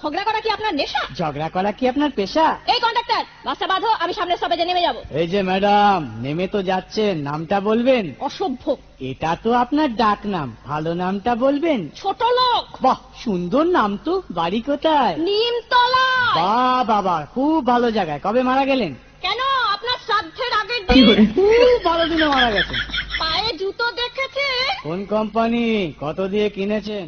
ঝগড়া করা কি আপনার নেশা? ঝগড়া করা কি আপনার পেশা? এই কন্ডাক্টর বাসটা বাঁধো আমি সামনের স্টপেজে নেমে যাব। এই যে ম্যাডাম নেমে তো যাচ্ছেন নামটা বলবেন? অসভ্য। এটা তো আপনার ডাক নাম ভালো নামটা বলবেন? ছোট লোক। বাহ সুন্দর নাম তো বাড়ি কোথায়? নিমতলা। বাহ বাবা খুব ভালো জায়গায়। কবে মারা গেলেন? কেন? আপনার শ্রাদ্ধের আগের দিন। খুব ভালো দিনে মারা গেছেন। পায়ে জুতো দেখেছে। কোন কোম্পানি? কত দিয়ে কিনেছেন?